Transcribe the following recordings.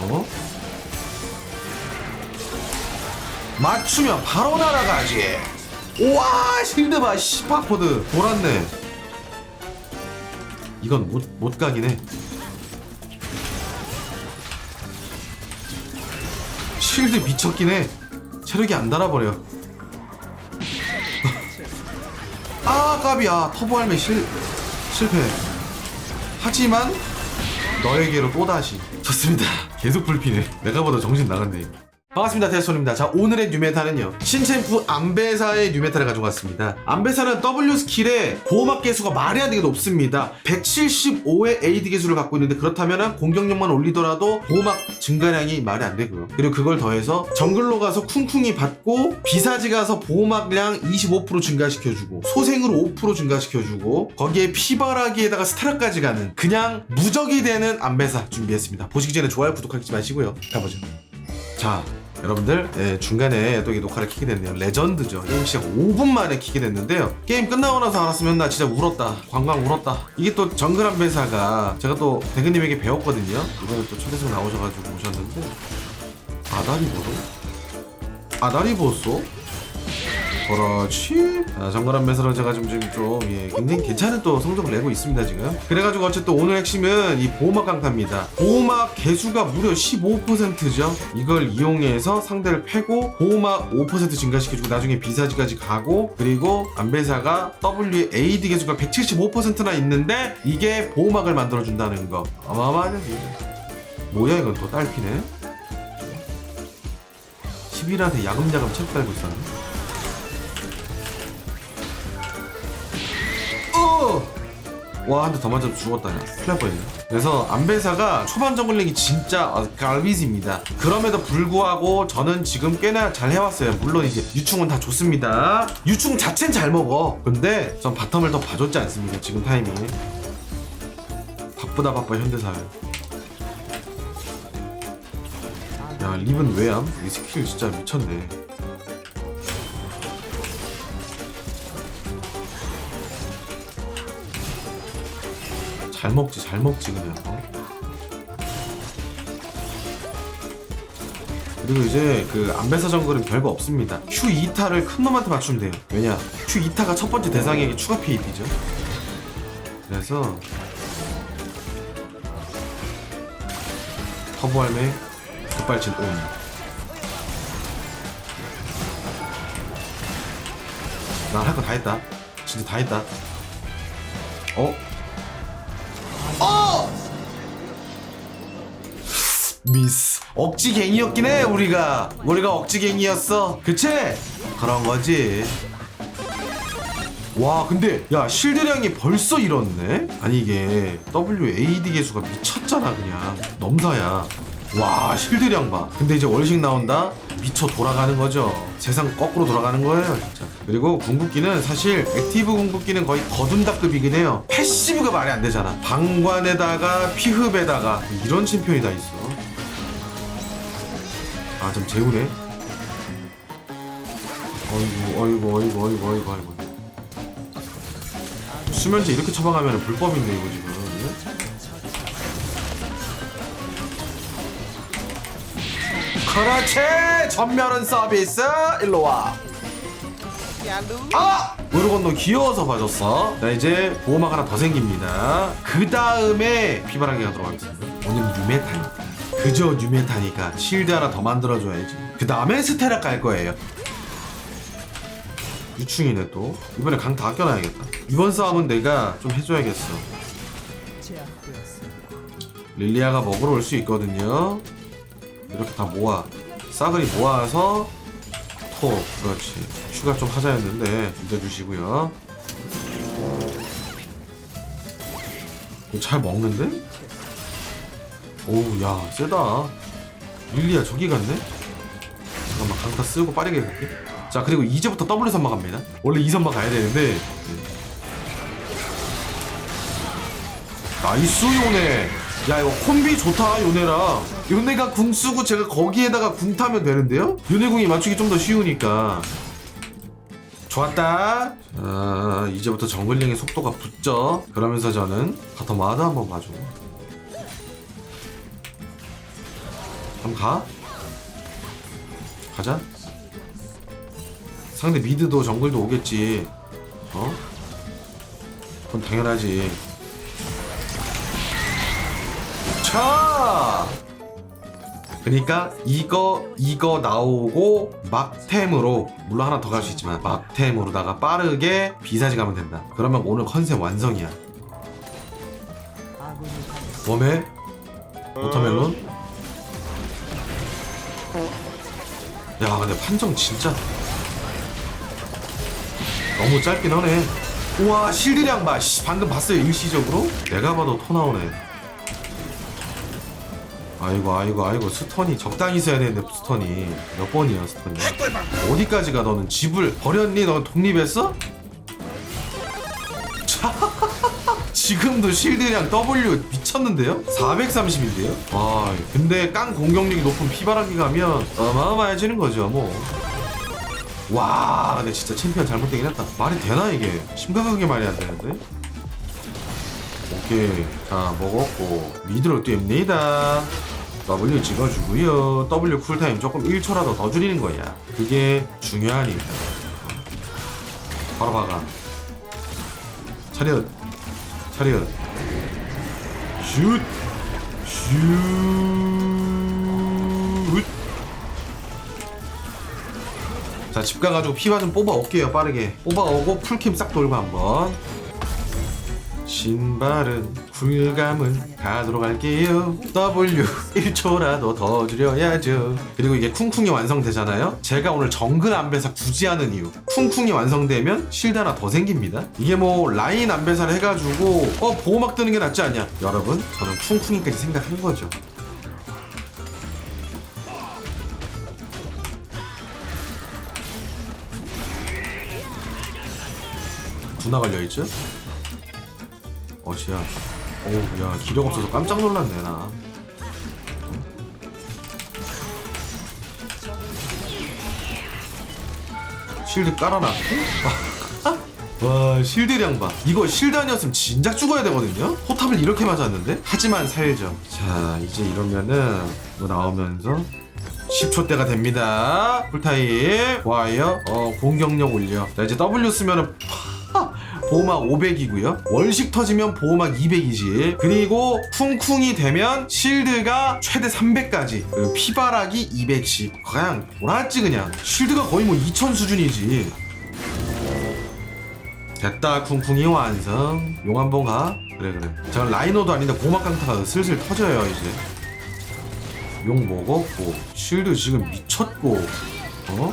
어? 맞추면 바로 날아가지. 우와 실드 봐 시파코드 돌았네. 이건 못, 못 해. 실드 미쳤긴 해. 체력이 안 달아버려. 아 까비야 터보 할매 실 실패. 하지만 너에게로 또다시 좋습니다. 계속 불피네. 내가 보다 정신 나갔네. 반갑습니다 테스토입니다. 자 오늘의 뉴메타는요 신챔프 안베사의 뉴메타를 가지고 왔습니다. 안베사는 W 스킬의 보호막 개수가 말이 안 되게 높습니다. 175의 AD 개수를 갖고 있는데 그렇다면 공격력만 올리더라도 보호막 증가량이 말이 안 되고요. 그리고 그걸 더해서 정글로 가서 쿵쿵이 받고 비사지 가서 보호막량 25% 증가시켜주고 소생으로 5% 증가시켜주고 거기에 피바라기에다가 스타라까지 가는 그냥 무적이 되는 안베사 준비했습니다. 보시기 전에 좋아요 구독하지 마시고요. 가보죠. 자 여러분들 예, 중간에 또 이 녹화를 키게 됐네요. 레전드죠. 게임 시작 5분 만에 키게 됐는데요. 게임 끝나고 나서 알았으면 나 진짜 울었다. 관광 울었다. 이게 또 정글한 배사가 제가 또 대근님에게 배웠거든요. 이번에 또 초대석 나오셔가지고 오셨는데 아다리 보소? 아다리 보소? 그렇지. 아, 정갈한 매서를 제가 좀 지금 좀 예, 굉장히 괜찮은 또 성적을 내고 있습니다 지금. 그래가지고 어쨌든 오늘 핵심은 이 보호막 강타입니다. 보호막 개수가 무려 15%죠. 이걸 이용해서 상대를 패고 보호막 5% 증가시켜주고 나중에 비사지까지 가고 그리고 안배사가 W AD 개수가 175%나 있는데 이게 보호막을 만들어준다는 거. 어마어마하죠. 뭐야 이건 또 딸피네. 11한테 야금야금 책 달고 있었네. 와, 한대더 맞아도 죽었다. 야. 큰일 날 뻔했네. 그래서 안배사가 초반 정글링이 진짜 어, 갈비지입니다. 그럼에도 불구하고 저는 지금 꽤나 잘 해왔어요. 물론 이제 유충은 다 좋습니다. 유충 자체는 잘 먹어. 근데 전 바텀을 더 봐줬지 않습니까? 지금 타이밍에. 바쁘다 바빠 현대사회. 야, 립은 왜암? 이 스킬 진짜 미쳤네. 잘 먹지 잘 먹지 그냥. 어? 그리고 이제 그 안배사 정글은 별거 없습니다. Q 2타를 큰 놈한테 맞추면 돼요. 왜냐? Q 2타가 첫 번째 대상에게 추가 PAP죠. 그래서 터보 할매 급발진 온. 난 할 거 다 했다. 진짜 다 했다. 어? 미스. 억지갱이였긴 해 우리가. 우리가 억지갱이였어. 그치? 그런 거지. 와 근데 야 실드량이 벌써 이렇네? 아니 이게 WAD 개수가 미쳤잖아 그냥. 넘사야. 와 실드량 봐. 근데 이제 월식 나온다? 미쳐 돌아가는 거죠. 세상 거꾸로 돌아가는 거예요 진짜. 그리고 궁극기는 사실 액티브 궁극기는 거의 거둔다급이긴 해요. 패시브가 말이 안 되잖아. 방관에다가 피흡에다가. 이런 챔피언이 다 있어 아 좀 재우네. 어이구 어이구 어이구 어이구 어이구 어이구 수면제 이렇게 처방하면 불법인데 이거 지금. 그렇지! 전멸은 서비스! 일로 와. 아! 무릎 건너 귀여워서 봐줬어. 자 이제 보호막 하나 더 생깁니다. 그 다음에 피바라기가 들어가겠습니다. 오늘 뉴메타니까 그저 뉴메타니까 실드 하나 더 만들어줘야지. 그 다음에 스테라 깔 거예요. 유충이네 또. 이번에 강 다 아껴놔야겠다. 이번 싸움은 내가 좀 해줘야겠어. 릴리아가 먹으러 올 수 있거든요. 이렇게 다 모아 싸그리 모아서 토. 그렇지. 추가 좀 하자였는데 믿어주시고요. 이거 잘 먹는데? 오우 야 세다. 릴리아 저기 갔네? 잠깐만 강타 쓰고 빠르게 갈게. 자 그리고 이제부터 W 선박 갑니다. 원래 2선박 가야 되는데. 네. 나이스 요네. 야 이거 콤비 좋다 요네랑 요네가 궁 쓰고 제가 거기에다가 궁 타면 되는데요? 요네 궁이 맞추기 좀 더 쉬우니까. 좋았다. 자 이제부터 정글링의 속도가 붙죠? 그러면서 저는 바텀 와드 한번 봐줘 한번 가. 가자. 상대 미드도 정글도 오겠지. 어? 그건 당연하지. 차! 그러니까 이거 이거 나오고 막템으로 물론 하나 더 갈 수 있지만 막템으로다가 빠르게 비사지 가면 된다. 그러면 오늘 컨셉 완성이야. 웜에? 워터멜론 야 근데 판정 진짜 너무 짧긴 하네. 우와 실드량 봐. 씨, 방금 봤어요 일시적으로? 내가 봐도 토 나오네. 아이고 아이고 아이고 스턴이 적당히 써야 되는데 스턴이. 몇 번이야 스턴이? 어디까지 가 너는 집을 버렸니? 너 독립했어? 지금도 실드량 W 미쳤는데요? 430인데요? 와 근데 깡 공격력이 높은 피바라기 가면 어마어마해지는 거죠 뭐 와, 근데 진짜 챔피언 잘못되긴 했다. 말이 되나 이게? 심각하게 말이 안 되는데? 오케이, 자 먹었고 미드로 뜁니다. W 찍어주고요. W 쿨타임 조금 1초라도 더 줄이는 거야. 그게 중요하니까. 바로 박아. 차렷, 차렷. 슛, 슛. 자, 집 가가지고 피바 좀 뽑아올게요, 빠르게. 뽑아오고 풀캠 싹 돌고 한번. 신발은 굴감은 가도록 할게요. W 1초라도 더 줄여야죠. 그리고 이게 쿵쿵이 완성되잖아요. 제가 오늘 정글 안배사 굳이 하는 이유. 쿵쿵이 완성되면 실드 하나 더 생깁니다. 이게 뭐 라인 안배사를 해가지고 어 보호막 뜨는 게 낫지 않냐? 여러분, 저는 쿵쿵이까지 생각한 거죠. 두나 걸려있죠? 어시야. 어우 야 기력 없어서 깜짝 놀랐네 나. 실드 깔아놨고 와 실드량 봐 이거 실드 아니었으면 진작 죽어야 되거든요? 포탑을 이렇게 맞았는데? 하지만 살죠. 자 이제 이러면은 뭐 나오면서 10초 때가 됩니다. 쿨타임 좋아요 어 공격력 올려. 자 이제 W 쓰면은 보호막 500이고요. 월식 터지면 보호막 200이지. 그리고 쿵쿵이 되면 실드가 최대 300까지. 그리고 피바락이 200씩. 그냥 돌았지 그냥. 실드가 거의 뭐 2000 수준이지. 됐다 쿵쿵이 완성. 용 한 번 가. 그래 그래. 제가 라이너도 아닌데 보호막 강타가 슬슬 터져요 이제. 용 먹었고 실드 지금 미쳤고 어?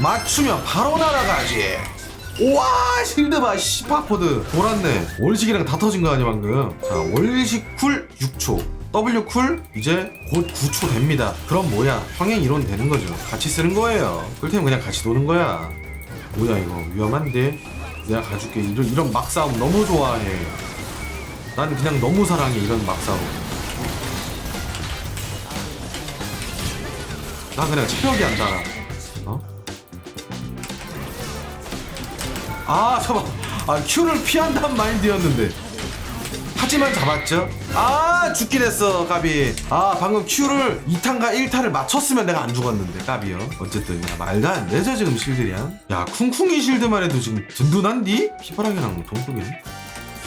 맞추면 바로 날아가지. 우와 실드 봐 시파포드. 돌았네. 월식이랑 다 터진 거 아니야 방금? 자 월식 쿨 6초. W 쿨 이제 곧 9초 됩니다. 그럼 뭐야? 평행 이론 되는 거죠. 같이 쓰는 거예요. 꿀템 그냥 같이 도는 거야. 뭐야 이거? 위험한데? 내가 가줄게. 이런, 이런 막 싸움 너무 좋아해. 난 그냥 너무 사랑해 이런 막 싸움. 난 그냥 체력이 안 달아 아 잠깐 아 큐를 피한다는 마인드였는데. 하지만 잡았죠? 아 죽긴 했어 까비. 아 방금 큐를 2탄과 1탄을 맞췄으면 내가 안 죽었는데 까비요. 어쨌든 야 말도 안 되죠 지금 실들이야 야 쿵쿵이 실드만 해도 지금 든든한디? 피바랑이랑 동급이네.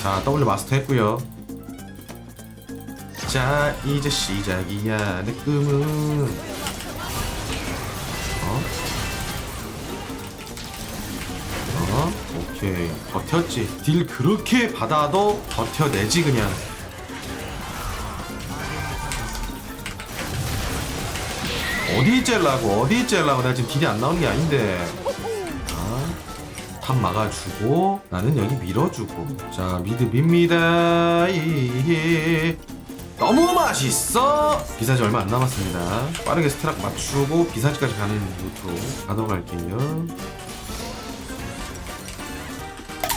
자 W 마스터 했고요. 자 이제 시작이야 내 꿈은 오케이 버텼지. 딜 그렇게 받아도 버텨내지 그냥. 어디 째려고 어디 째려고. 내가 지금 딜이 안 나오는 게 아닌데. 자, 탑 막아주고 나는 여기 밀어주고. 자 미드 밉니다 이히. 너무 맛있어. 비사지 얼마 안 남았습니다. 빠르게 스트락 맞추고 비사지까지 가는 루트로 가도록 할게요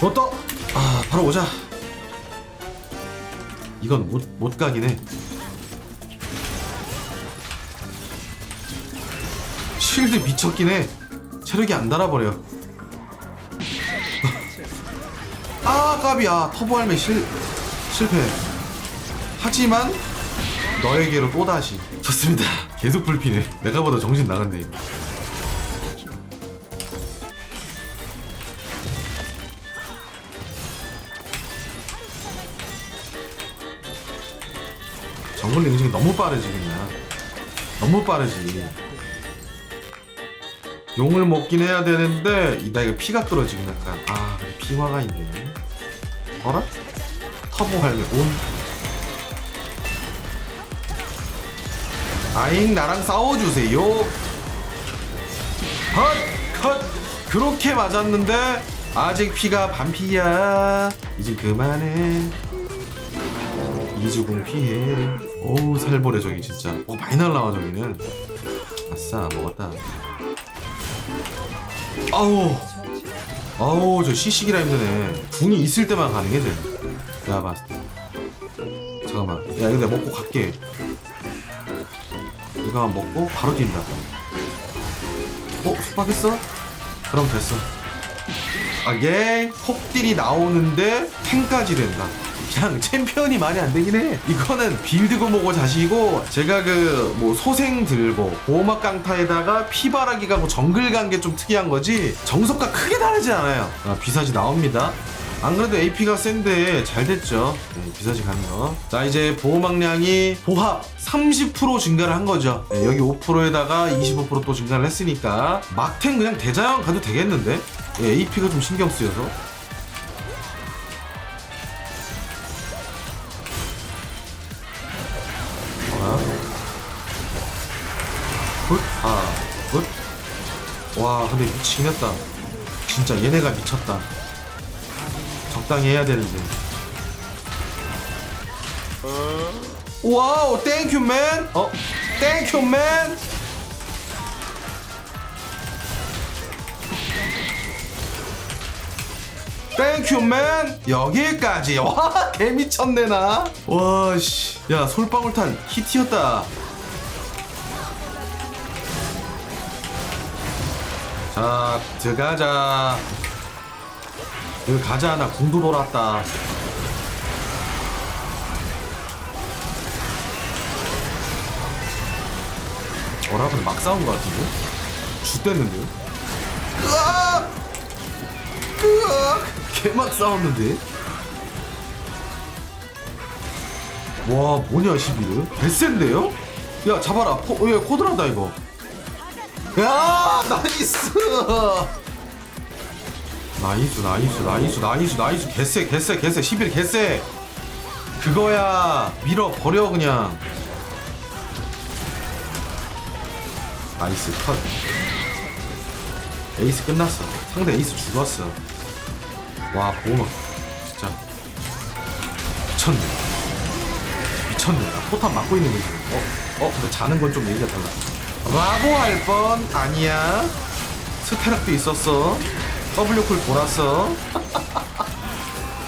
어떠? 아 바로 오자. 이건 못, 못 해. 실드 미쳤긴 해. 체력이 안 달아버려. 아 까비야 터보 할매 실 실패. 하지만 너에게로 또다시. 좋습니다. 계속 불피네. 내가 보다 정신 나갔네 이거. 정글 링징이 너무 빠르지 그냥. 너무 빠르지. 용을 먹긴 해야 되는데 이 나이가 피가 떨어지긴 약간. 아 피화가 있네. 어라? 터보 할매 온. 아잉 나랑 싸워주세요. 컷! 컷! 그렇게 맞았는데 아직 피가 반피야. 이제 그만해 이주공 피해. 오우 살벌해 저기 진짜. 어 많이 날라와 저기는. 아싸 먹었다. 아우. 아우 저 시식이라 힘드네. 궁이 있을 때만 가능해 쟤. 내가 봤을 때 잠깐만. 야 이거 내가 먹고 갈게. 이거 먹고 바로 뛴다. 어? 수박했어? 그럼 됐어. 아얘 폭딜이 나오는데 탱까지 된다 그냥 챔피언이 말이 안 되긴 해. 이거는 빌드고 뭐고 자시고 제가 그 뭐 소생 들고 보호막 강타에다가 피바라기 가고 정글 간 게 좀 특이한 거지 정석과 크게 다르지 않아요. 아, 비사지 나옵니다. 안 그래도 AP가 센데 잘 됐죠. 네, 비사지 가는 거자 이제 보호막량이 보합 30% 증가를 한 거죠. 네, 여기 5%에다가 25%또 증가를 했으니까 막탱 그냥 대자연 가도 되겠는데? 예, AP가 좀 신경 쓰여서 와 근데 미치긴 했다. 진짜 얘네가 미쳤다. 적당히 해야 되는데. 와우 땡큐 맨 어? 땡큐 맨 땡큐 맨 여기까지. 와 개미쳤네 나와씨야 솔방울탄 히트였다 자 들어가자 여기 가자 나 궁도 뭐라 근데 막 싸운 거 같은데? 죽됐는데요? 으악! 으악! 개막 싸웠는데? 와 뭐냐 11을? 개센데요? 야 잡아라 포, 어, 얘 코드라다 이거 야 나이스. 나이스 나이스 나이스 나이스 나이스. 개쎄 개쎄 개쎄. 11 개쎄. 그거야 밀어 버려 그냥. 나이스 컷. 에이스 끝났어. 상대 에이스 죽었어. 와 보호막 진짜. 미쳤네. 미쳤네. 나 포탄 맞고 있는 거지 어? 어? 근데 자는 건 좀 얘기가 달라 라고 할 뻔 아니야 스테락도 있었어 W콜 돌았어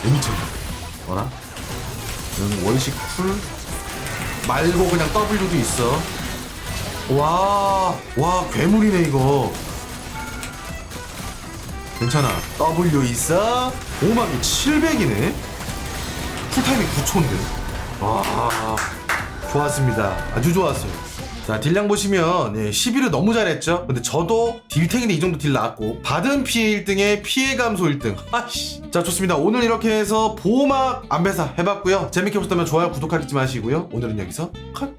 개미쳤네 뭐라? 응 원식 쿨 말고 그냥 W도 있어 와, 와, 괴물이네, 이거. 괜찮아. W 있어? 오막이 700이네? 쿨타임이 9초인데. 와, 좋았습니다. 아주 좋았어요. 자, 딜량 보시면, 예, 11을 너무 잘했죠? 근데 저도 딜탱인데 이 정도 딜 나왔고, 받은 피해 1등에 피해 감소 1등. 아씨. 자, 좋습니다. 오늘 이렇게 해서 보호막 안배사 해봤고요. 재밌게 보셨다면 좋아요, 구독하기 잊지 마시고요. 오늘은 여기서 컷!